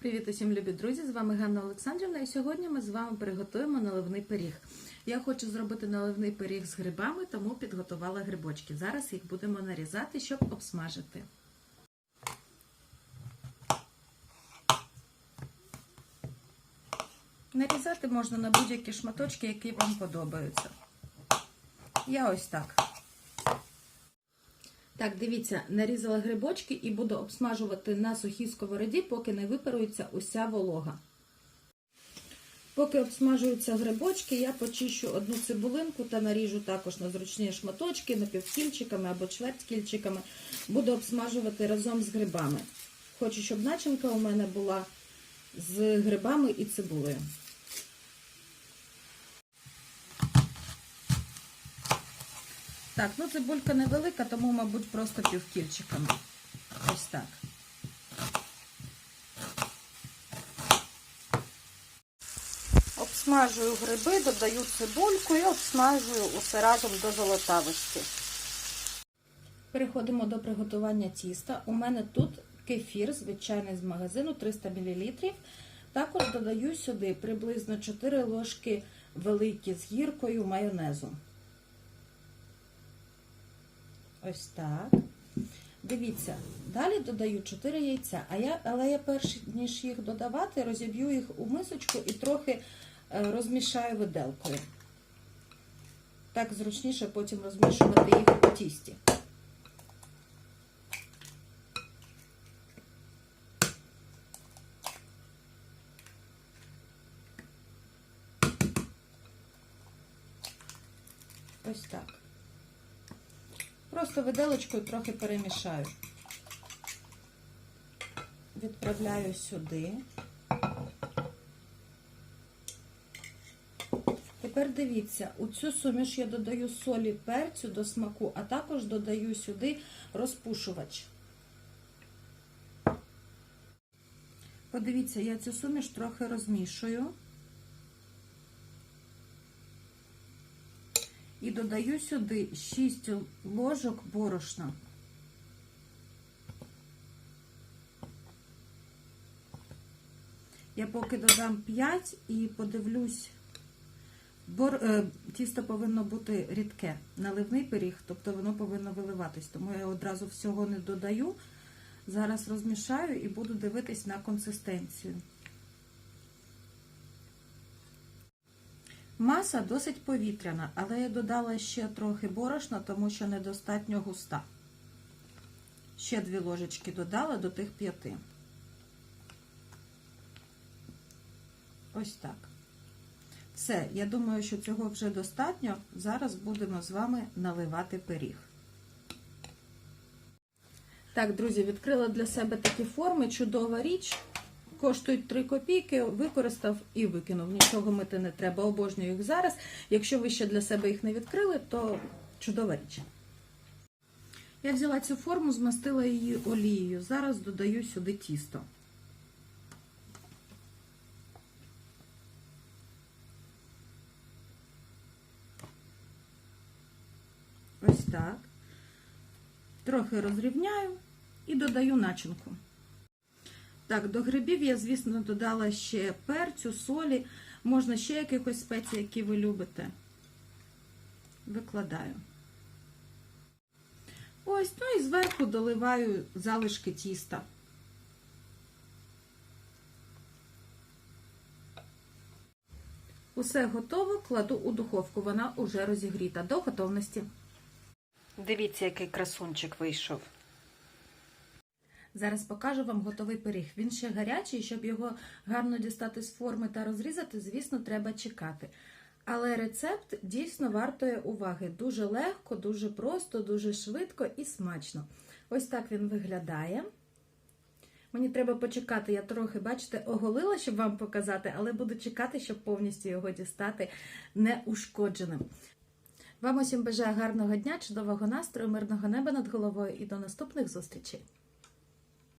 Привіт усім любі друзі! З вами Ганна Олександрівна, і сьогодні ми з вами приготуємо наливний пиріг. Я хочу зробити наливний пиріг з грибами, тому підготувала грибочки. Зараз їх будемо нарізати, щоб обсмажити. Нарізати можна на будь-які шматочки, які вам подобаються. Я ось так. Так, дивіться, нарізала грибочки і буду обсмажувати на сухій сковороді, поки не випарується уся волога. Поки обсмажуються грибочки, я почищу одну цибулинку та наріжу також на зручні шматочки, напівкільчиками або чвертькільчиками. Буду обсмажувати разом з грибами. Хочу, щоб начинка у мене була з грибами і цибулею. Так, ну цибулька невелика, тому, мабуть, просто півкільчиками. Ось так. Обсмажую гриби, додаю цибульку і обсмажую усе разом до золотавості. Переходимо до приготування тіста. У мене тут кефір, звичайний з магазину 300 мл. Також додаю сюди приблизно 4 ложки великі з гіркою майонезу. Ось так. Дивіться, далі додаю 4 яйця, а я, але я перш ніж їх додавати, розіб'ю їх у мисочку і трохи розмішаю виделкою. Так зручніше потім розмішувати їх у тісті. Ось так. Просто виделочкою трохи перемішаю. Відправляю сюди. Тепер дивіться, у цю суміш я додаю солі перцю до смаку, а також додаю сюди розпушувач. Подивіться, я цю суміш трохи розмішую. І додаю сюди 6 ложок борошна. Я поки додам 5 і подивлюсь, Бор... Е, тісто повинно бути рідке, наливний пиріг, тобто воно повинно виливатись, тому я одразу всього не додаю. Зараз розмішаю і буду дивитись на консистенцію. Маса досить повітряна, але я додала ще трохи борошна, тому що недостатньо густа. Ще дві ложечки додала до тих п'яти. Ось так. Все, я думаю, що цього вже достатньо. Зараз будемо з вами наливати пиріг. Так, друзі, відкрила для себе такі форми, чудова річ. Коштують 3 копійки, використав і викинув. Нічого мити не треба, обожнюю їх зараз. Якщо ви ще для себе їх не відкрили, то чудова річ. Я взяла цю форму, змастила її олією. Зараз додаю сюди тісто. Ось так. Трохи розрівняю і додаю начинку. Так, до грибів я, звісно, додала ще перцю, солі, можна ще якихось спецій, які ви любите. Викладаю. Ось, ну і зверху доливаю залишки тіста. Усе готово, кладу у духовку, вона уже розігріта до готовності. Дивіться, який красунчик вийшов. Зараз покажу вам готовий пиріг. Він ще гарячий, щоб його гарно дістати з форми та розрізати, звісно, треба чекати. Але рецепт дійсно вартує уваги. Дуже легко, дуже просто, дуже швидко і смачно. Ось так він виглядає. Мені треба почекати, я трохи, бачите, оголила, щоб вам показати, але буду чекати, щоб повністю його дістати неушкодженим. Вам усім бажаю гарного дня, чудового настрою, мирного неба над головою і до наступних зустрічей!